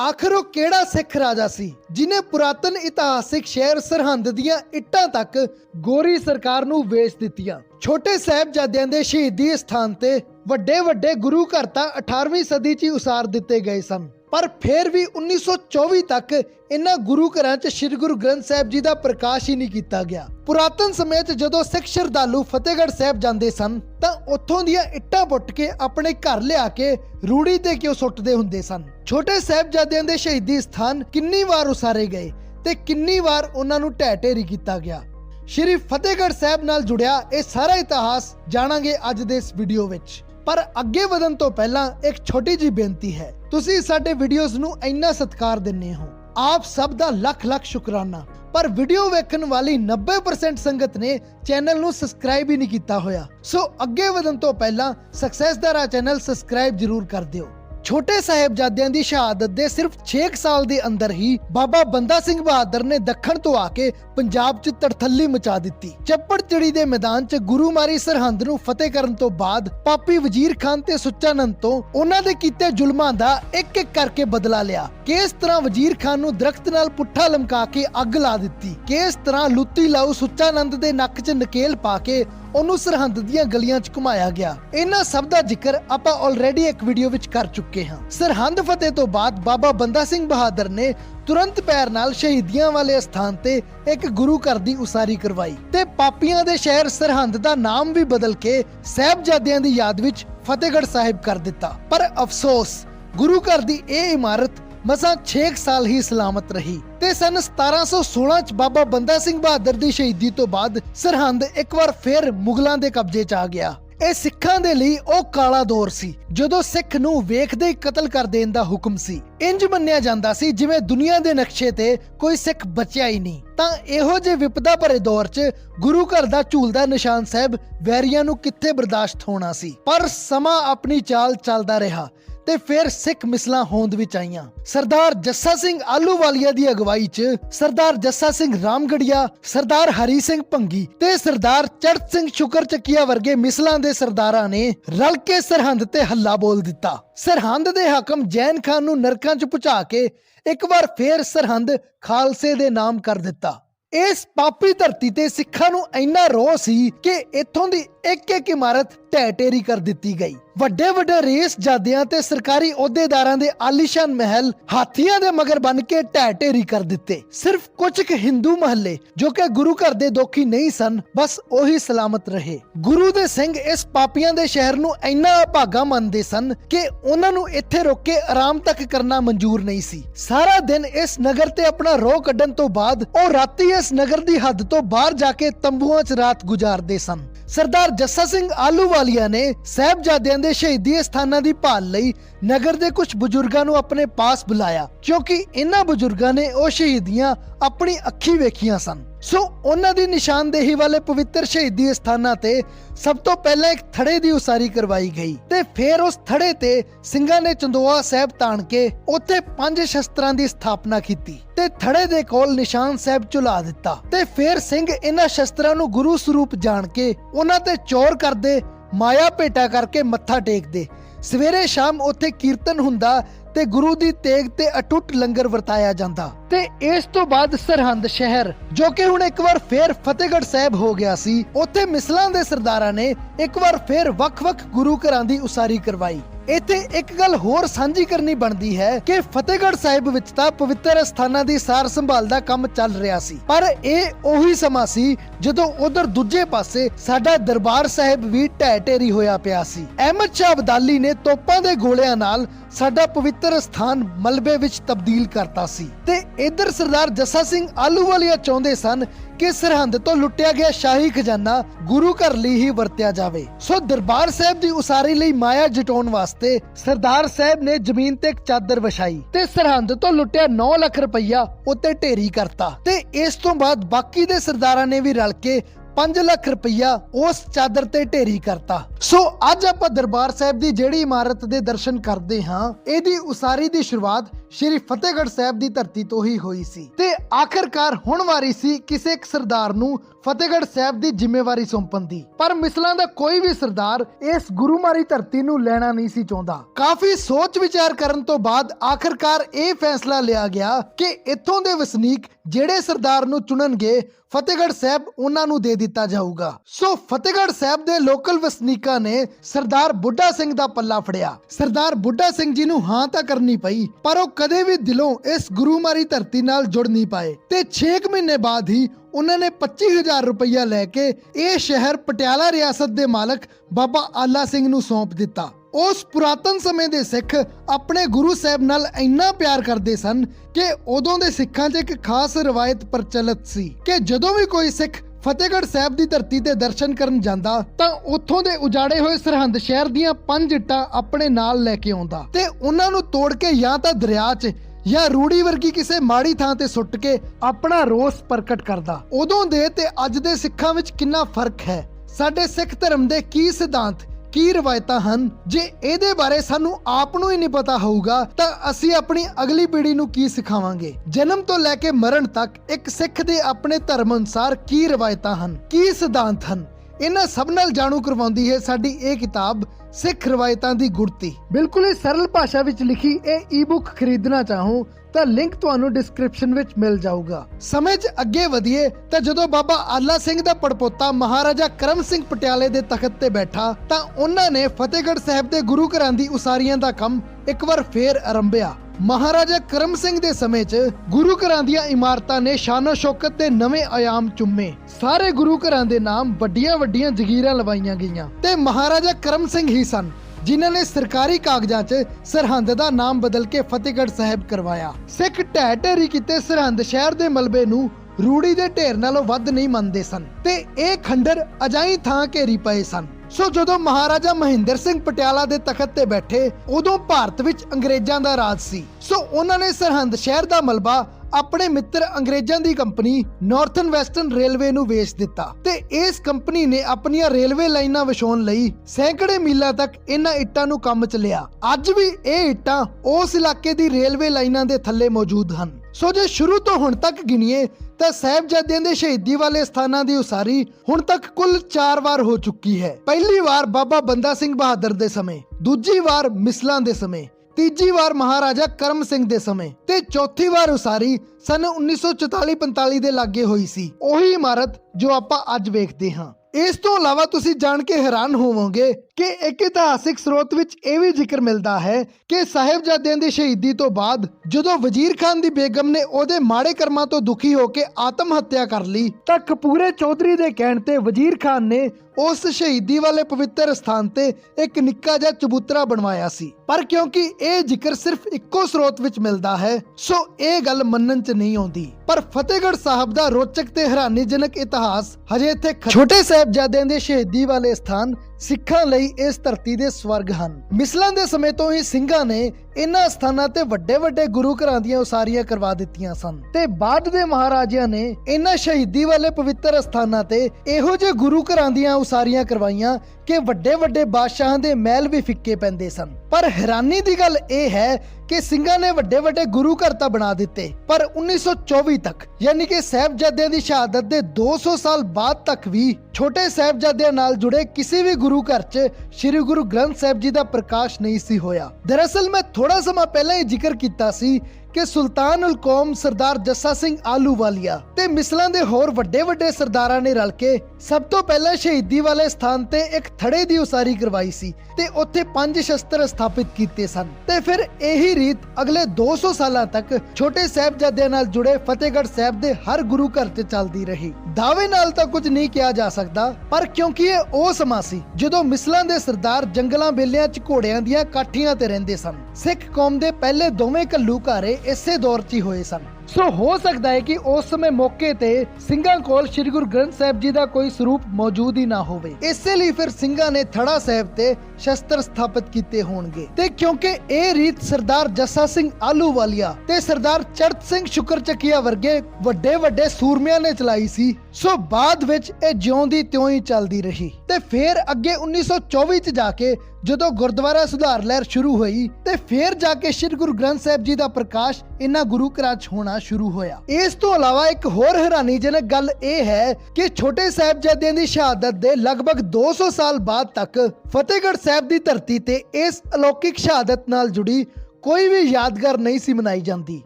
ਆਖਰ ਉਹ ਕਿਹੜਾ ਸਿੱਖ ਰਾਜਾ ਸੀ, ਜਿਨੇ ਪੁਰਾਤਨ ਇਤਿਹਾਸਿਕ ਸ਼ਹਿਰ ਸਰਹੰਦ ਦੀਆਂ ਇੱਟਾਂ ਤੱਕ ਗੋਰੀ ਸਰਕਾਰ ਨੂੰ ਵੇਚ ਦਿੱਤੀਆਂ। ਛੋਟੇ ਸਾਹਿਬਜ਼ਾਦਿਆਂ ਦੇ ਸ਼ਹੀਦੀ ਸਥਾਨ ਤੇ ਵੱਡੇ ਵੱਡੇ ਗੁਰੂ ਘਰ ਤਾਂ 18ਵੀਂ ਸਦੀ 'ਚ ਉਸਾਰ ਦਿੱਤੇ ਗਏ ਸਨ। ਪਰ ਫਿਰ ਵੀ 1924 ਤੱਕ ਇਹਨਾਂ ਗੁਰੂ ਘਰਾਂ 'ਚ ਸ੍ਰੀ ਗੁਰੂ ਗ੍ਰੰਥ ਸਾਹਿਬ ਜੀ ਦਾ ਪ੍ਰਕਾਸ਼ ਹੀ ਨਹੀਂ ਕੀਤਾ ਗਿਆ। ਪੁਰਾਤਨ ਸਮੇਂ 'ਚ ਜਦੋਂ ਸਿੱਖ ਸ਼ਰਧਾਲੂ ਫਤਿਹਗੜ੍ਹ ਸਾਹਿਬ ਜਾਂਦੇ ਸਨ, ਤਾਂ ਉੱਥੋਂ ਦੀਆਂ ਇੱਟਾਂ ਪੁੱਟ ਕੇ ਆਪਣੇ ਘਰ ਲਿਆ ਕੇ ਰੂੜੀ ਤੇ ਕਿਉਂ ਸੁੱਟਦੇ ਹੁੰਦੇ ਸਨ। ਛੋਟੇ ਸਾਹਿਬਜ਼ਾਦਿਆਂ ਦੇ ਸ਼ਹੀਦੀ ਸਥਾਨ ਕਿੰਨੀ ਵਾਰ ਉਸਾਰੇ ਗਏ ਤੇ ਕਿੰਨੀ ਵਾਰ ਉਹਨਾਂ ਨੂੰ ਢਹਿ ਢੇਰੀ ਕੀਤਾ ਗਿਆ। ਸ਼੍ਰੀ ਫਤਿਹਗੜ੍ਹ ਸਾਹਿਬ ਨਾਲ ਜੁੜਿਆ ਇਹ ਸਾਰਾ ਇਤਿਹਾਸ ਜਾਣਾਂਗੇ ਅੱਜ ਦੇ ਇਸ ਵੀਡੀਓ ਵਿੱਚ। ਪਰ ਅੱਗੇ ਵਧਣ ਤੋਂ ਪਹਿਲਾਂ ਇੱਕ ਛੋਟੀ ਜੀ ਬੇਨਤੀ ਹੈ ਤੁਸੀਂ ਸਾਡੇ ਵੀਡੀਓਜ਼ ਨੂੰ ਇੰਨਾ ਸਤਿਕਾਰ ਦਿੰਦੇ ਹੋ। ਆਪ ਸਭ ਦਾ ਲੱਖ ਲੱਖ ਸ਼ੁਕਰਾਨਾ। ਪਰ ਵੀਡੀਓ ਵੇਖਣ ਵਾਲੀ 90% ਸੰਗਤ ਨੇ ਚੈਨਲ ਨੂੰ ਸਬਸਕ੍ਰਾਈਬ ਹੀ ਨਹੀਂ ਕੀਤਾ ਹੋਇਆ। ਸੋ ਅੱਗੇ ਵਧਣ ਤੋਂ ਪਹਿਲਾਂ ਸਕਸੈਸ ਦਾ ਰਾਹ ਚੈਨਲ ਸਬਸਕ੍ਰਾਈਬ ਜ਼ਰੂਰ ਕਰ ਦਿਓ। ਛੋਟੇ ਸਾਹਿਬਜ਼ਾਦਿਆਂ ਦੀ ਸ਼ਹਾਦਤ ਦੇ ਸਿਰਫ 6 ਸਾਲ ਦੇ ਅੰਦਰ ਹੀ ਬਾਬਾ ਬੰਦਾ ਸਿੰਘ ਬਹਾਦਰ ਨੇ ਦੱਖਣ ਤੋਂ ਆ ਕੇ ਪੰਜਾਬ 'ਚ ਤੜਥੱਲੀ ਮਚਾ ਦਿੱਤੀ। ਚੱਪੜ ਚਿੜੀ ਦੇ ਮੈਦਾਨ 'ਚ ਗੁਰੂ ਮਾਰੀ ਸਰਹੰਦ ਨੂੰ ਫਤਿਹ ਕਰਨ ਤੋਂ ਬਾਅਦ ਪਾਪੀ ਵਜ਼ੀਰ ਖਾਨ ਤੇ ਸੁੱਚਾਨੰਦ ਤੋਂ ਉਹਨਾਂ ਦੇ ਕੀਤੇ ਜ਼ੁਲਮਾਂ ਦਾ ਇੱਕ ਇੱਕ ਕਰਕੇ ਬਦਲਾ ਲਿਆ। ਕਿਸ ਤਰ੍ਹਾਂ ਵਜ਼ੀਰ ਖਾਨ ਨੂੰ ਦਰਖਤ ਨਾਲ ਪੁੱਠਾ ਲਮਕਾ ਕੇ ਅੱਗ ਲਾ ਦਿੱਤੀ? ਕਿਸ ਤਰ੍ਹਾਂ ਲੁੱਤੀ ਲਾਉ ਸੁੱਚਾਨੰਦ ਦੇ ਨੱਕ 'ਚ ਨਕੇਲ ਪਾ ਕੇ ਉਹਨੂੰ ਸਰਹੰਦ ਦੀਆਂ ਗਲੀਆਂ 'ਚ ਘੁਮਾਇਆ ਗਿਆ? ਇਹਨਾਂ ਸਭ ਦਾ ਜ਼ਿਕਰ ਆਪਾਂ ਆਲਰੇਡੀ ਇੱਕ ਵੀਡੀਓ ਵਿੱਚ ਕਰ ਚੁੱਕੇ ਹਾਂ। ਸਰਹੰਦ ਫਤਿਹ ਤੋਂ ਬਾਅਦ ਬਾਬਾ ਬੰਦਾ ਸਿੰਘ ਬਹਾਦਰ ਨੇ ਤੁਰੰਤ ਪੈਰ ਨਾਲ ਸ਼ਹੀਦੀਆਂ ਵਾਲੇ ਸਥਾਨ ਤੇ ਇੱਕ ਗੁਰੂ ਘਰ ਦੀ ਉਸਾਰੀ ਕਰਵਾਈ ਤੇ ਪਾਪੀਆਂ ਦੇ ਸ਼ਹਿਰ ਸਰਹੰਦ ਦਾ ਨਾਮ ਵੀ ਬਦਲ ਕੇ ਸਹਿਬਜ਼ਾਦਿਆਂ ਦੀ ਯਾਦ ਵਿੱਚ ਫਤਿਹਗੜ੍ਹ ਸਾਹਿਬ ਕਰ ਦਿੱਤਾ। ਪਰ ਅਫਸੋਸ, ਗੁਰੂ ਘਰ ਦੀ ਇਹ ਇਮਾਰਤ ਮਸਾਂ 6 ਸਾਲ ਹੀ ਸਲਾਮਤ ਰਹੀ ਤੇ ਸਨ 1716 ਚ ਬਾਬਾ ਬੰਦਾ ਸਿੰਘ ਬਹਾਦਰ ਦੀ ਸ਼ਹੀਦੀ ਤੋਂ ਬਾਅਦ ਸਰਹੰਦ ਇੱਕ ਵਾਰ ਫਿਰ ਮੁਗਲਾਂ ਦੇ ਕਬਜ਼ੇ 'ਚ ਆ ਗਿਆ। ਇਹ ਸਿੱਖਾਂ ਦੇ ਲਈ ਉਹ ਕਾਲਾ ਦੌਰ ਸੀ, ਜਦੋਂ ਸਿੱਖ ਨੂੰ ਵੇਖਦੇ ਹੀ ਕਤਲ ਕਰ ਦੇਣ ਦਾ ਹੁਕਮ ਸੀ। ਇੰਜ ਮੰਨਿਆ ਜਾਂਦਾ ਸੀ ਜਿਵੇਂ ਦੁਨੀਆ ਦੇ ਨਕਸ਼ੇ ਤੇ ਕੋਈ ਸਿੱਖ ਬਚਿਆ ਹੀ ਨਹੀਂ। ਤਾਂ ਇਹੋ ਜਿਹੇ ਵਿਪਦਾ ਭਰੇ ਦੌਰ 'ਚ ਗੁਰੂ ਘਰ ਦਾ ਝੂਲਦਾ ਨਿਸ਼ਾਨ ਸਾਹਿਬ ਵੈਰੀਆਂ ਨੂੰ ਕਿੱਥੇ ਬਰਦਾਸ਼ਤ ਹੋਣਾ ਸੀ? ਪਰ ਸਮਾਂ ਆਪਣੀ ਚਾਲ ਚੱਲਦਾ ਰਿਹਾ। ਤੇ ਫਿਰ ਸਿੱਖ ਮਿਸਲਾਂ ਹੋਂਦ ਵਿੱਚ ਆਈਆਂ। ਸਰਦਾਰ ਜੱਸਾ ਸਿੰਘ ਆਲੂਵਾਲੀਆ ਦੀ ਅਗਵਾਈ 'ਚ ਸਰਦਾਰ ਜੱਸਾ ਸਿੰਘ ਰਾਮਗੜੀਆ, ਸਰਦਾਰ ਹਰੀ ਸਿੰਘ ਭੰਗੀ ਤੇ ਸਰਦਾਰ ਚੜਤ ਸਿੰਘ ਸ਼ੁਕਰ ਚੱਕੀਆ ਵਰਗੇ ਮਿਸਲਾਂ ਦੇ ਸਰਦਾਰਾਂ ਨੇ ਰਲ ਕੇ ਸਰਹੰਦ ਤੇ ਹੱਲਾ ਬੋਲ ਦਿੱਤਾ। ਸਰਹੰਦ ਦੇ ਹਾਕਮ ਜੈਨ ਖਾਨ ਨੂੰ ਨਰਕਾਂ 'ਚ ਪਹੁੰਚਾ ਕੇ ਇੱਕ ਵਾਰ ਫੇਰ ਸਰਹੰਦ ਖਾਲਸੇ ਦੇ ਨਾਮ ਕਰ ਦਿੱਤਾ। ਇਸ ਪਾਪੀ ਧਰਤੀ ਤੇ ਸਿੱਖਾਂ ਨੂੰ ਇੰਨਾ ਰੋਹ ਸੀ ਕਿ ਇੱਥੋਂ ਦੀ ਇੱਕ ਇੱਕ ਇਮਾਰਤ ਢਹਿ ਢੇਰੀ ਕਰ ਦਿੱਤੀ ਗਈ। ਵੱਡੇ ਵੱਡੇ ਰੇਸ ਜਾਦਿਆਂ ਤੇ ਸਰਕਾਰੀ ਅਹੁਦੇਦਾਰਾਂ ਦੇ ਆਲੀਸ਼ਾਨ ਮਹਿਲ ਹਾਥੀਆਂ ਦੇ ਮਗਰ ਬਨ ਕੇ ਢਹਿ ਢੇਰੀ ਕਰ ਦਿੱਤੇ। ਸਿਰਫ ਕੁਝ ਕੁ ਹਿੰਦੂ ਮਹੱਲੇ, ਜੋ ਕਿ ਗੁਰੂ ਘਰ ਦੇ ਦੋਖੀ ਨਹੀਂ ਸਨ, ਬਸ ਉਹੀ ਸਲਾਮਤ ਰਹੇ। ਗੁਰੂ ਦੇ ਸਿੰਘ ਇਸ ਪਾਪੀਆਂ ਦੇ ਸ਼ਹਿਰ ਨੂੰ ਇੰਨਾ ਭਾਗਾ ਮੰਨਦੇ ਸਨ ਕਿ ਉਹਨਾਂ ਨੂੰ ਇੱਥੇ ਰੋਕ ਕੇ ਆਰਾਮ ਤੱਕ ਕਰਨਾ ਮਨਜ਼ੂਰ ਨਹੀਂ ਸੀ। ਸਾਰਾ ਦਿਨ ਇਸ ਨਗਰ ਤੇ ਆਪਣਾ ਰੋਹ ਕੱਢਣ ਤੋਂ ਬਾਅਦ ਉਹ ਰਾਤੀ ਇਸ ਨਗਰ ਦੀ ਹੱਦ ਤੋਂ ਬਾਹਰ ਜਾ ਕੇ ਤੰਬੂਆਂ 'ਚ ਰਾਤ ਗੁਜ਼ਾਰਦੇ ਸਨ। ਸਰਦਾਰ ਜੱਸਾ ਸਿੰਘ ਆਲੂਵਾਲੀਆ ਨੇ ਸਹਿਬਜ਼ਾਦਿਆਂ ਦੇ ਸ਼ਹੀਦੀ ਸਥਾਨਾਂ ਦੀ ਭਾਲ ਲਈ ਨਗਰ ਦੇ ਕੁਝ ਬਜ਼ੁਰਗਾਂ ਨੂੰ ਆਪਣੇ ਪਾਸ ਬੁਲਾਇਆ, ਕਿਉਂਕਿ ਇਹਨਾਂ ਬਜ਼ੁਰਗਾਂ ਨੇ ਉਹ ਸ਼ਹੀਦੀਆਂ ਆਪਣੀ ਅੱਖੀ ਵੇਖੀਆਂ ਸਨ। ਸੋ ਉਹਨਾਂ ਦੀ ਨਿਸ਼ਾਨਦੇਹੀ ਵਾਲੇ ਪਵਿੱਤਰ ਸ਼ਹੀਦੀ ਸਥਾਨਾਂ ਤੇ ਸਭ ਤੋਂ ਪਹਿਲਾਂ ਇੱਕ ਥੜੇ ਦੀ ਉਸਾਰੀ ਕਰਵਾਈ ਗਈ ਤੇ ਫਿਰ ਉਸ ਥੜੇ ਤੇ ਸਿੰਘਾਂ ਨੇ ਚੰਦੋਆ ਸਾਹਿਬ ਤਾਣ ਕੇ ਉੱਥੇ ਪੰਜ ਸ਼ਸਤਰਾਂ ਦੀ ਸਥਾਪਨਾ ਕੀਤੀ ਤੇ ਥੜੇ ਦੇ ਕੋਲ ਨਿਸ਼ਾਨ ਸਾਹਿਬ ਚੁਲਾ ਦਿੱਤਾ ਤੇ ਫਿਰ ਸਿੰਘ ਇਹਨਾਂ ਸ਼ਸਤਰਾਂ ਨੂੰ ਗੁਰੂ ਸਰੂਪ ਜਾਣ ਕੇ ਉਹਨਾਂ ਤੇ ਚੋਰ ਕਰਦੇ, ਮਾਇਆ ਭੇਟਾ ਕਰਕੇ ਮੱਥਾ ਟੇਕਦੇ। ਸਵੇਰੇ ਸ਼ਾਮ ਉੱਥੇ ਕੀਰਤਨ ਹੁੰਦਾ ਤੇ ਗੁਰੂ ਦੀ ਤੇਗ ਤੇ ਅਟੁੱਟ ਲੰਗਰ ਵਰਤਾਇਆ ਜਾਂਦਾ। ਤੇ ਇਸ ਤੋਂ ਬਾਅਦ ਸਰਹੰਦ ਸ਼ਹਿਰ, ਜੋ ਕਿ ਹੁਣ ਇੱਕ ਵਾਰ ਫੇਰ ਫਤਿਹਗੜ੍ਹ ਸਾਹਿਬ ਹੋ ਗਿਆ ਸੀ, ਉੱਥੇ ਮਿਸਲਾਂ ਦੇ ਸਰਦਾਰਾਂ ਨੇ ਇੱਕ ਵਾਰ ਫੇਰ ਵੱਖ-ਵੱਖ ਗੁਰੂ ਘਰਾਂ ਦੀ ਉਸਾਰੀ ਕਰਵਾਈ। ਇੱਥੇ ਇੱਕ ਗੱਲ ਹੋਰ ਸਾਂਝੀ ਕਰਨੀ ਬਣਦੀ ਹੈ ਕਿ ਫਤਿਹਗੜ੍ਹ ਸਾਹਿਬ ਵਿੱਚ ਤਾਂ ਪਵਿੱਤਰ ਸਥਾਨਾਂ ਦੀ ਸਾਰ ਸੰਭਾਲ ਦਾ ਕੰਮ ਚੱਲ ਰਿਹਾ ਸੀ। ਪਰ ਇਹ ਉਹੀ ਸਮਾਂ ਸੀ ਜਦੋਂ ਉਧਰ ਦੂਜੇ ਪਾਸੇ ਸਾਡਾ ਦਰਬਾਰ ਸਾਹਿਬ ਵੀ ਢਹਿ ਢੇਰੀ ਹੋਇਆ ਪਿਆ ਸੀ। ਅਹਿਮਦ ਸ਼ਾਹ ਅਬਦਾਲੀ ਨੇ ਤੋਪਾਂ ਦੇ ਗੋਲਿਆਂ ਨਾਲ ਸਾਡਾ ਪਵਿੱਤਰ ਸਥਾਨ ਮਲਬੇ ਵਿੱਚ ਤਬਦੀਲ ਕਰਤਾ ਸੀ। ਤੇ ਇਧਰ ਸਰਦਾਰ ਜੱਸਾ ਸਿੰਘ ਆਲੂਵਾਲੀਆ ਚਾਹੁੰਦੇ ਸਨ ਕਿ ਸਰਹੰਦ ਤੋਂ ਲੁੱਟਿਆ ਗਿਆ ਸ਼ਾਹੀ ਖਜ਼ਾਨਾ ਗੁਰੂ ਘਰ ਲਈ ਹੀ ਵਰਤਿਆ ਜਾਵੇ? ਸੋ ਦਰਬਾਰ ਸਾਹਿਬ ਦੀ ਉਸਾਰੀ ਲਈ ਮਾਇਆ ਜਟਾਉਣ ਵਾਸਤੇ ਸਰਦਾਰ ਸਾਹਿਬ ਨੇ ਜ਼ਮੀਨ ਤੇ ਇੱਕ ਚਾਦਰ ਵਿਛਾਈ ਤੇ ਸਰਹੰਦ ਤੋਂ ਲੁੱਟਿਆ 9 ਲੱਖ ਰੁਪਈਆ ਉੱਤੇ ਢੇਰੀ ਕਰਤਾ। ਤੇ ਇਸ ਤੋਂ ਬਾਅਦ ਬਾਕੀ ਦੇ ਸਰਦਾਰਾਂ ਨੇ ਵੀ ਰਲ ਕੇ 5 ਲੱਖ ਰੁਪਈਆ ਉਸ ਚਾਦਰ ਤੇ ਢੇਰੀ ਕਰਤਾ। ਸੋ ਅੱਜ ਆਪਾਂ ਦਰਬਾਰ ਸਾਹਿਬ ਦੀ ਜਿਹੜੀ ਇਮਾਰਤ ਦੇ ਦਰਸ਼ਨ ਕਰਦੇ ਹਾਂ, ਇਹਦੀ ਉਸਾਰੀ ਦੀ ਸ਼ੁਰੂਆਤ ਸ਼੍ਰੀ ਫਤਿਹਗੜ੍ਹ ਸਾਹਿਬ ਦੀ ਧਰਤੀ ਤੋਂ ਹੀ ਹੋਈ ਸੀ ਤੇ ਆਖਰਕਾਰ ਹੁਣ ਵਾਰੀ ਸੀ ਕਿਸੇ ਇੱਕ ਸਰਦਾਰ ਨੂੰ ਫਤਿਹਗੜ੍ਹ ਸਾਹਿਬ ਦੀ ਜ਼ਿੰਮੇਵਾਰੀ ਸੌਂਪਣ ਦੀ। ਪਰ ਮਿਸਲਾਂ ਦਾ ਕੋਈ ਵੀ ਸਰਦਾਰ ਇਸ ਗੁਰੂਮਾਰੀ ਧਰਤੀ ਨੂੰ ਲੈਣਾ ਨਹੀਂ ਸੀ ਚਾਹੁੰਦਾ। ਕਾਫੀ ਸੋਚ ਵਿਚਾਰ ਕਰਨ ਤੋਂ ਬਾਅਦ ਆਖਰਕਾਰ ਇਹ ਫੈਸਲਾ ਲਿਆ ਗਿਆ ਕਿ ਇੱਥੋਂ ਦੇ ਵਸਨੀਕ ਜਿਹੜੇ ਸਰਦਾਰ ਨੂੰ ਚੁਣਨਗੇ, ਫਤਿਹਗੜ੍ਹ ਸਾਹਿਬ ਉਹਨਾਂ ਨੂੰ ਦੇ ਦਿੱਤਾ ਜਾਊਗਾ। ਸੋ ਫਤਿਹਗੜ੍ਹ ਸਾਹਿਬ ਦੇ ਲੋਕਲ ਵਸਨੀਕਾਂ ਨੇ ਸਰਦਾਰ ਬੁੱਢਾ ਸਿੰਘ ਦਾ ਪੱਲਾ ਫੜਿਆ। ਸਰਦਾਰ ਬੁੱਢਾ ਸਿੰਘ ਜੀ ਨੂੰ ਹਾਂ ਤਾਂ ਕਰਨੀ ਪਈ, ਪਰ ਉਹ ਕਦੇ ਵੀ ਦਿਲੋਂ ਇਸ ਗੁਰੂਮਾਰੀ ਧਰਤੀ ਨਾਲ ਜੁੜ ਨਹੀਂ ਪਾਏ। ਤੇ 6 ਮਹੀਨੇ ਬਾਅਦ ਹੀ ਉਹਨਾਂ ਨੇ 25000 ਰੁਪਇਆ ਲੈ ਕੇ ਇਹ ਸ਼ਹਿਰ ਪਟਿਆਲਾ ਰਿਆਸਤ ਦੇ ਮਾਲਕ ਬਾਬਾ ਆਲਾ ਸਿੰਘ ਨੂੰ ਸੌਂਪ ਦਿੱਤਾ। ਉਸ ਪੁਰਾਤਨ ਸਮੇਂ ਦੇ ਸਿੱਖ ਆਪਣੇ ਗੁਰੂ ਸਾਹਿਬ ਨਾਲ ਇੰਨਾ ਪਿਆਰ ਕਰਦੇ ਸਨ ਕਿ ਉਦੋਂ ਦੇ ਸਿੱਖਾਂ 'ਚ ਇੱਕ ਖਾਸ ਰਵਾਇਤ ਪ੍ਰਚਲਿਤ ਸੀ ਕਿ ਜਦੋਂ ਵੀ ਕੋਈ ਸਿੱਖ ਫਤਿਹਗੜ੍ਹ ਸਾਹਿਬ ਦੀ ਧਰਤੀ ਤੇ ਦਰਸ਼ਨ ਕਰਨ ਜਾਂਦਾ ਤਾਂ ਉੱਥੋਂ ਦੇ ਉਜਾੜੇ ਹੋਏ ਸਰਹੰਦ ਸ਼ਹਿਰ ਦੀਆਂ ਪੰਜ ਇੱਟਾਂ ਆਪਣੇ ਨਾਲ ਲੈ ਕੇ ਆਉਂਦਾ ਤੇ ਉਹਨਾਂ ਨੂੰ ਤੋੜ ਕੇ ਜਾਂ ਤਾਂ ਦਰਿਆ 'ਚ ਜਾਂ ਰੂੜੀ ਵਰਗੀ ਕਿਸੇ ਮਾੜੀ ਥਾਂ ਤੇ ਸੁੱਟ ਕੇ ਆਪਣਾ ਰੋਸ ਪ੍ਰਗਟ ਕਰਦਾ। ਉਦੋਂ ਦੇ ਤੇ ਅੱਜ ਦੇ ਸਿੱਖਾਂ ਵਿੱਚ ਕਿੰਨਾ ਫ਼ਰਕ ਹੈ? ਸਾਡੇ ਸਿੱਖ ਧਰਮ ਦੇ ਕੀ ਸਿਧਾਂਤ ਕੀ ਰਵਾਇਤਾਂ ਹਨ? ਜੇ ਇਹਦੇ ਬਾਰੇ ਸਾਨੂੰ ਆਪ ਨੂੰ ਹੀ ਨਹੀਂ ਪਤਾ ਹੋਊਗਾ, ਤਾਂ ਅਸੀਂ ਆਪਣੀ ਅਗਲੀ ਪੀੜ੍ਹੀ ਨੂੰ ਕੀ ਸਿਖਾਵਾਂਗੇ? ਜਨਮ ਤੋਂ ਲੈ ਕੇ ਮਰਨ ਤੱਕ ਇੱਕ ਸਿੱਖ ਦੇ ਆਪਣੇ ਧਰਮ ਅਨੁਸਾਰ ਕੀ ਰਵਾਇਤਾਂ ਹਨ? ਕੀ ਸਿਧਾਂਤ ਹਨ? ਇਹਨਾਂ ਸਭ ਨਾਲ ਜਾਣੂ ਕਰਵਾਉਂਦੀ ਹੈ ਸਾਡੀ ਇਹ ਕਿਤਾਬ ਸਿੱਖ ਰਵਾਇਤਾਂ ਦੀ ਗੁੜਤੀ ਬਿਲਕੁਲ ਹੀ ਸਰਲ ਭਾਸ਼ਾ ਵਿੱਚ ਲਿਖੀ ਇਹ ਈ-ਬੁੱਕ ਖਰੀਦਣਾ ਚਾਹੋ ਤਾਂ ਲਿੰਕ ਤੁਹਾਨੂੰ ਡਿਸਕ੍ਰਿਪਸ਼ਨ ਵਿੱਚ ਮਿਲ ਜਾਊਗਾ। ਸਮੇਂ 'ਚ ਅੱਗੇ ਵਧੀਏ ਤਾਂ ਜਦੋਂ ਬਾਬਾ ਆਲਾ ਸਿੰਘ ਦਾ ਪੜਪੋਤਾ ਮਹਾਰਾਜਾ ਕਰਮ ਸਿੰਘ ਪਟਿਆਲੇ ਦੇ ਤਖਤ ਤੇ ਬੈਠਾ ਤਾਂ ਉਹਨਾਂ ਨੇ ਫਤਿਹਗੜ੍ਹ ਸਾਹਿਬ ਦੇ ਗੁਰੂ ਘਰਾਂ ਦੀ ਉਸਾਰੀਆਂ ਦਾ ਕੰਮ ਇੱਕ ਵਾਰ ਫੇਰ ਆਰੰਭਿਆ। ਮਹਾਰਾਜਾ ਕਰਮ ਸਿੰਘ ਦੇ ਸਮੇਂ 'ਚ ਗੁਰੂ ਘਰਾਂ ਦੀਆਂ ਇਮਾਰਤਾਂ ਨੇ ਸ਼ਾਨੋ ਸ਼ੌਕਤ ਦੇ ਨਵੇਂ ਆਯਾਮ ਚੁੰਮੇ। ਸਾਰੇ ਗੁਰੂ ਘਰਾਂ ਦੇ ਨਾਮ ਵੱਡੀਆਂ ਵੱਡੀਆਂ ਜ਼ਗੀਰਾਂ ਲਵਾਈਆਂ ਗਈਆਂ ਤੇ ਮਹਾਰਾਜਾ ਕਰਮ ਸਿੰਘ ਹੀ ਸਨ, ਜਿਨ੍ਹਾਂ ਨੇ ਸਰਕਾਰੀ ਕਾਗਜ਼ਾਂ 'ਚ ਸਰਹੰਦ ਦਾ ਨਾਮ ਬਦਲ ਕੇ ਫਤਿਹਗੜ੍ਹ ਸਾਹਿਬ ਕਰਵਾਇਆ। ਸਿੱਖ ਢਹਿ ਢੇਰੀ ਕੀਤੇ ਸਰਹੰਦ ਸ਼ਹਿਰ ਦੇ ਮਲਬੇ ਨੂੰ ਰੂੜੀ ਦੇ ਢੇਰ ਨਾਲੋਂ ਵੱਧ ਨਹੀਂ ਮੰਨਦੇ ਸਨ ਤੇ ਇਹ ਖੰਡਰ ਅਜਾਈ ਥਾਂ ਘੇਰੀ ਪਏ ਸਨ। ਸੋ ਜਦੋਂ ਮਹਾਰਾਜਾ ਮਹਿੰਦਰ ਸਿੰਘ ਪਟਿਆਲਾ ਦੇ ਤਖਤ ਤੇ ਬੈਠੇ, ਉਦੋਂ ਭਾਰਤ ਵਿੱਚ ਅੰਗਰੇਜ਼ਾਂ ਦਾ ਰਾਜ ਸੀ। ਸੋ ਉਹਨਾਂ ਨੇ ਸਰਹੰਦ ਸ਼ਹਿਰ ਦਾ ਮਲਬਾ ਆਪਣੇ ਮਿੱਤਰ ਅੰਗਰੇਜ਼ਾਂ ਦੀ ਕੰਪਨੀ ਨਾਰਥਰਨ ਵੈਸਟਰਨ ਰੇਲਵੇ ਨੂੰ ਵੇਚ ਦਿੱਤਾ ਤੇ ਇਸ ਕੰਪਨੀ ਨੇ ਆਪਣੀਆਂ ਰੇਲਵੇ ਲਾਈਨਾਂ ਵਿਛਾਉਣ ਲਈ ਸੈਂਕੜੇ ਮੀਲਾਂ ਤੱਕ ਇਹਨਾਂ ਇੱਟਾਂ ਨੂੰ ਕੰਮ 'ਚ ਲਿਆ। ਅੱਜ ਵੀ ਇਹ ਇੱਟਾਂ ਉਸ ਇਲਾਕੇ ਦੀ ਰੇਲਵੇ ਲਾਈਨਾਂ ਦੇ ਥੱਲੇ ਮੌਜੂਦ ਹਨ। ਸੋ ਜੇ ਸ਼ੁਰੂ ਤੋਂ ਹੁਣ ਤੱਕ ਗਿਣੀਏ, ਤਾਂ ਸਾਹਿਬਜ਼ਾਦਿਆਂ ਦੇ ਸ਼ਹੀਦੀ ਵਾਲੇ ਸਥਾਨਾਂ ਦੀ ਉਸਾਰੀ ਹੁਣ ਤੱਕ ਕੁੱਲ 4 ਵਾਰ ਹੋ ਚੁੱਕੀ ਹੈ। ਪਹਿਲੀ ਵਾਰ ਬਾਬਾ ਬੰਦਾ ਸਿੰਘ ਬਹਾਦਰ ਦੇ ਸਮੇਂ, ਦੂਜੀ ਵਾਰ ਮਿਸਲਾਂ ਦੇ ਸਮੇਂ ਤੀਜੀ ਵਾਰ ਮਹਾਰਾਜਾ ਕਰਮ ਸਿੰਘ ਦੇ ਸਮੇਂ ਤੇ ਚੌਥੀ ਵਾਰ ਉਸਾਰੀ ਸਨ 1944-45 ਦੇ ਲਾਗੇ ਹੋਈ ਸੀ। ਉਹੀ ਇਮਾਰਤ ਜੋ ਆਪਾਂ ਅੱਜ ਵੇਖਦੇ ਹਾਂ। ਇਸ ਤੋਂ ਇਲਾਵਾ ਤੁਸੀਂ ਜਾਣ ਕੇ ਹੈਰਾਨ ਹੋਵੋਗੇ ਕਿ ਇੱਕ ਇਤਿਹਾਸਿਕ ਸਰੋਤ ਵਿੱਚ ਇਹ ਵੀ ਜ਼ਿਕਰ ਮਿਲਦਾ ਹੈ ਕਿ ਸਾਹਿਬਜ਼ਾਦਿਆਂ ਦੀ ਸ਼ਹੀਦੀ ਤੋਂ ਬਾਅਦ ਜਦੋਂ ਵਜ਼ੀਰ ਖਾਨ ਦੀ ਬੇਗਮ ਨੇ ਉਹਦੇ ਮਾੜੇ ਕਰਮਾਂ ਤੋਂ ਦੁਖੀ ਹੋ ਕੇ ਆਤਮ ਹੱਤਿਆ ਕਰ ਲਈ, ਤਾਂ ਕਪੂਰੇ ਚੌਧਰੀ ਦੇ ਕਹਿਣ ਤੇ ਵਜ਼ੀਰ ਖਾਨ ਨੇ ਉਸ ਸ਼ਹੀਦੀ ਵਾਲੇ ਪਵਿੱਤਰ ਸਥਾਨ ਤੇ ਇੱਕ ਨਿੱਕਾ ਜਿਹਾ ਚਬੂਤਰਾ ਬਣਵਾਇਆ ਸੀ। ਪਰ ਕਿਉਂਕਿ ਇਹ ਜ਼ਿਕਰ ਸਿਰਫ ਇੱਕੋ ਸਰੋਤ ਵਿੱਚ ਮਿਲਦਾ ਹੈ, ਸੋ ਇਹ ਗੱਲ ਮੰਨਣ 'ਚ ਨਹੀਂ ਆਉਂਦੀ। ਪਰ ਫਤਿਹਗੜ੍ਹ ਸਾਹਿਬ ਦਾ ਰੋਚਕ ਤੇ ਹੈਰਾਨੀਜਨਕ ਇਤਿਹਾਸ ਹਜੇ ਇੱਥੇ ਛੋਟੇ ਸਾਹਿਬਜ਼ਾਦਿਆਂ ਦੇ ਸ਼ਹੀਦੀ ਵਾਲੇ ਸਥਾਨ ਸਿੱਖਾਂ ਲਈ ਇਸ ਧਰਤੀ ਦੇ ਸਵਰਗ ਹਨ। ਮਿਸਲਾਂ ਦੇ ਸਮੇਂ ਤੋਂ ਹੀ ਸਿੰਘਾਂ ਨੇ ਇਹਨਾਂ ਸਥਾਨਾਂ ਤੇ ਵੱਡੇ ਵੱਡੇ ਗੁਰੂ ਘਰਾਂ ਦੀਆਂ ਉਸਾਰੀਆਂ ਕਰਵਾ ਦਿੱਤੀਆਂ ਸਨ ਤੇ ਬਾਅਦ ਦੇ ਮਹਾਰਾਜਿਆਂ ਨੇ ਇਹਨਾਂ ਸ਼ਹੀਦੀ ਵਾਲੇ ਪਵਿੱਤਰ ਸਥਾਨਾਂ ਤੇ ਇਹੋ ਜਿਹੇ ਗੁਰੂ ਘਰਾਂ ਦੀਆਂ ਉਸਾਰੀਆਂ ਕਰਵਾਈਆਂ ਕਿ ਵੱਡੇ ਵੱਡੇ ਬਾਦਸ਼ਾਹਾਂ ਦੇ ਮਹਿਲ ਵੀ ਫਿੱਕੇ ਪੈਂਦੇ ਸਨ। ਪਰ ਹੈਰਾਨੀ ਦੀ ਗੱਲ ਇਹ ਹੈ ਕਿ ਸਿੰਘਾਂ ਨੇ ਵੱਡੇ ਵੱਡੇ ਗੁਰੂ ਘਰ ਤਾਂ ਬਣਾ ਦਿੱਤੇ, ਪਰ 1924 ਤੱਕ, ਯਾਨੀ ਕਿ ਸਾਹਿਬਜ਼ਾਦਿਆਂ ਦੀ ਸ਼ਹਾਦਤ ਦੇ 200 ਸਾਲ ਬਾਅਦ ਤੱਕ ਵੀ ਛੋਟੇ ਸਾਹਿਬਜ਼ਾਦਿਆਂ ਨਾਲ ਜੁੜੇ ਕਿਸੇ ਵੀ ਗੁਰੂ ਘਰ 'ਚ ਸ੍ਰੀ ਗੁਰੂ ਗ੍ਰੰਥ ਸਾਹਿਬ ਜੀ ਦਾ ਪ੍ਰਕਾਸ਼ ਨਹੀਂ ਸੀ ਹੋਇਆ। ਦਰਅਸਲ ਮੈਂ ਥੋੜਾ ਸਮਾਂ ਪਹਿਲਾਂ ਹੀ ਜ਼ਿਕਰ ਕੀਤਾ ਸੀ ਕਿ ਸੁਲਤਾਨ ਉਲ ਕੌਮ ਸਰਦਾਰ ਜੱਸਾ ਸਿੰਘ ਆਲੂਵਾਲੀਆ ਤੇ ਮਿਸਲਾਂ ਦੇ ਹੋਰ ਵੱਡੇ ਵੱਡੇ ਸਰਦਾਰਾਂ ਨੇ ਰਲ ਕੇ ਸਭ ਤੋਂ ਪਹਿਲਾਂ ਸ਼ਹੀਦੀ ਵਾਲੇ ਸਥਾਨ ਤੇ ਇੱਕ ਥੜੇ ਦੀ ਉਸਾਰੀ ਕਰਵਾਈ ਸੀ ਤੇ ਉੱਥੇ ਪੰਜ ਸ਼ਸਤਰ ਸਥਾਪਿਤ ਕੀਤੇ ਸਨ। ਤੇ ਫਿਰ ਇਹੀ ਰੀਤ ਅਗਲੇ 200 ਸਾਲਾਂ ਤੱਕ ਛੋਟੇ ਸਾਹਿਬਜ਼ਾਦਿਆਂ ਨਾਲ ਜੁੜੇ ਫਤਿਹਗੜ੍ਹ ਸਾਹਿਬ ਦੇ ਹਰ ਗੁਰੂ ਘਰ 'ਚ ਚੱਲਦੀ ਰਹੀ। ਦਾਅਵੇ ਨਾਲ ਤਾਂ ਕੁਝ ਨਹੀਂ ਕਿਹਾ ਜਾ ਸਕਦਾ, ਪਰ ਕਿਉਂਕਿ ਇਹ ਉਹ ਸਮਾਂ ਸੀ ਜਦੋਂ ਮਿਸਲਾਂ ਦੇ ਸਰਦਾਰ ਜੰਗਲਾਂ ਬੇਲਿਆਂ 'ਚ ਘੋੜਿਆਂ ਦੀਆਂ ਕਾਠੀਆਂ ਤੇ ਰਹਿੰਦੇ ਸਨ। ਸਿੱਖ ਕੌਮ ਦੇ ਪਹਿਲੇ ਦੋਵੇਂ ਘੱਲੂਘਾਰੇ ਇਸੇ ਦੌਰ 'ਚ ਹੀ ਹੋਏ ਸਨ। ਸੋ ਹੋ ਸਕਦਾ ਹੈ ਕਿ ਉਸ ਸਮੇਂ ਮੌਕੇ ਤੇ ਸਿੰਘਾਂ ਕੋਲ ਸ੍ਰੀ ਗੁਰੂ ਗ੍ਰੰਥ ਸਾਹਿਬ ਜੀ ਦਾ ਕੋਈ ਸਰੂਪ ਮੌਜੂਦ ਹੀ ਨਾ ਹੋਵੇ। ਇਸੇ ਲਈ ਫਿਰ ਸਿੰਘਾਂ ਨੇ ਥੜਾ ਸਾਹਿਬ ਤੇ ਸ਼ਸਤਰ ਸਥਾਪਿਤ ਕੀਤੇ ਹੋਣਗੇ। ਤੇ ਕਿਉਂਕਿ ਇਹ ਰੀਤ ਸਰਦਾਰ ਜੱਸਾ ਸਿੰਘ ਆਲੂਵਾਲੀਆ ਤੇ ਸਰਦਾਰ ਚੜਤ ਸਿੰਘ ਸ਼ੁਕਰਚਕੀਆ ਵਰਗੇ ਵੱਡੇ ਵੱਡੇ ਸੂਰਮਿਆਂ ਨੇ ਚਲਾਈ ਸੀ, ਸੋ ਬਾਅਦ ਵਿੱਚ ਇਹ ਜਿਉਂ ਦੀ ਤਿਉਂ ਹੀ ਚੱਲਦੀ ਰਹੀ। ਤੇ ਫਿਰ ਅੱਗੇ 1924 ਚ ਜਾ ਕੇ ਜਦੋਂ ਗੁਰਦੁਆਰਾ ਸੁਧਾਰ ਲਹਿਰ ਸ਼ੁਰੂ ਹੋਈ, ਤੇ ਫਿਰ ਜਾ ਕੇ ਸ੍ਰੀ ਗੁਰੂ ਗ੍ਰੰਥ ਸਾਹਿਬ ਜੀ ਦਾ ਪ੍ਰਕਾਸ਼ ਇਹਨਾਂ ਗੁਰੂ ਘਰਾਂ 'ਚ ਹੋਣਾ ਸ਼ੁਰੂ ਹੋਇਆ। ਇਸ ਤੋਂ ਇਲਾਵਾ ਇੱਕ ਹੋਰ ਹੈਰਾਨੀਜਨਕ ਗੱਲ ਇਹ ਹੈ ਕਿ ਛੋਟੇ ਸਾਹਿਬਜ਼ਾਦਿਆਂ ਦੀ ਸ਼ਹਾਦਤ ਦੇ ਲਗਭਗ 200 ਸਾਲ ਬਾਅਦ ਤੱਕ ਫਤਿਹਗੜ੍ਹ ਸਾਹਿਬ ਦੀ ਧਰਤੀ ਤੇ ਇਸ ਅਲੌਕਿਕ ਸ਼ਹਾਦਤ ਨਾਲ ਜੁੜੀ ਕੋਈ ਵੀ ਯਾਦਗਾਰ ਨਹੀਂ ਸੀ ਮਨਾਈ ਜਾਂਦੀ।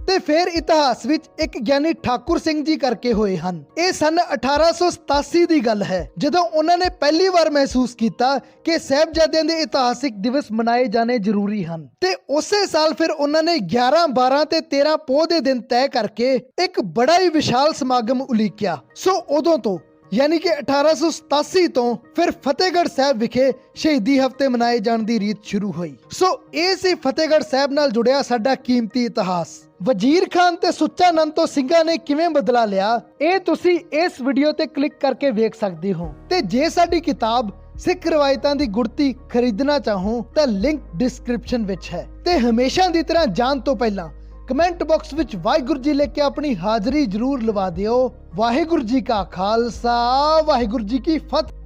ਤੇ ਫਿਰ ਇਤਿਹਾਸ ਵਿੱਚ ਇੱਕ ਗਿਆਨੀ ਠਾਕੁਰ ਸਿੰਘ ਜੀ ਕਰਕੇ ਹੋਏ ਹਨ। ਇਹ ਸਨ 1887 ਦੀ ਗੱਲ ਹੈ, ਜਦੋਂ ਉਹਨਾਂ ਨੇ ਪਹਿਲੀ ਵਾਰ ਮਹਿਸੂਸ ਕੀਤਾ ਕਿ ਸਾਹਿਬਜ਼ਾਦਿਆਂ ਦੇ ਇਤਿਹਾਸਿਕ ਦਿਵਸ ਮਨਾਏ ਜਾਣੇ ਜ਼ਰੂਰੀ ਹਨ। ਤੇ ਉਸੇ ਸਾਲ ਫਿਰ ਉਹਨਾਂ ਨੇ 11 12 ਤੇ 13 ਪੋਹ ਦੇ ਦਿਨ ਤੈਅ ਕਰਕੇ ਇੱਕ ਬੜਾ ਹੀ ਵਿਸ਼ਾਲ ਸਮਾਗਮ ਉਲੀਕਿਆ। ਸੋ ਉਦੋਂ ਤੋਂ ਯਾਨੀ ਕਿ 1887 ਤੋਂ ਫਿਰ ਫਤਿਹਗੜ੍ਹ ਸਾਹਿਬ ਵਿਖੇ ਸ਼ਹੀਦੀ ਹਫ਼ਤੇ ਮਨਾਏ ਜਾਣ ਦੀ ਰੀਤ ਸ਼ੁਰੂ ਹੋਈ। ਸੋ ਇਹ ਸੀ ਫਤਿਹਗੜ੍ਹ ਸਾਹਿਬ ਨਾਲ ਜੁੜਿਆ ਸਾਡਾ ਕੀਮਤੀ ਇਤਿਹਾਸ। ਵਜ਼ੀਰ ਖਾਨ ਤੇ ਸੁੱਚਾ ਨੰਦ ਤੋਂ ਸਿੰਘਾਂ ਨੇ ਕਿਵੇਂ ਬਦਲਾ ਲਿਆ, ਇਹ ਤੁਸੀਂ ਇਸ ਵੀਡੀਓ ਤੇ ਕਲਿੱਕ ਕਰਕੇ ਵੇਖ ਸਕਦੇ ਹੋ। ਤੇ ਜੇ ਸਾਡੀ ਕਿਤਾਬ ਸਿੱਖ ਰਵਾਇਤਾਂ ਦੀ ਗੁੜਤੀ ਖਰੀਦਣਾ ਚਾਹੋ, ਤਾਂ ਲਿੰਕ ਡਿਸਕ੍ਰਿਪਸ਼ਨ ਵਿੱਚ ਹੈ। ਤੇ ਹਮੇਸ਼ਾ ਦੀ ਤਰ੍ਹਾਂ ਜਾਣ ਤੋਂ ਪਹਿਲਾਂ ਕਮੈਂਟ ਬਾਕਸ ਵਿੱਚ ਵਾਹਿਗੁਰੂ ਜੀ ਲਿਖ ਕੇ ਆਪਣੀ ਹਾਜ਼ਰੀ ਜ਼ਰੂਰ ਲਵਾ ਦਿਓ। ਵਾਹਿਗੁਰੂ ਜੀ ਕਾ ਖਾਲਸਾ, ਵਾਹਿਗੁਰੂ ਜੀ ਕੀ ਫਤਿਹ।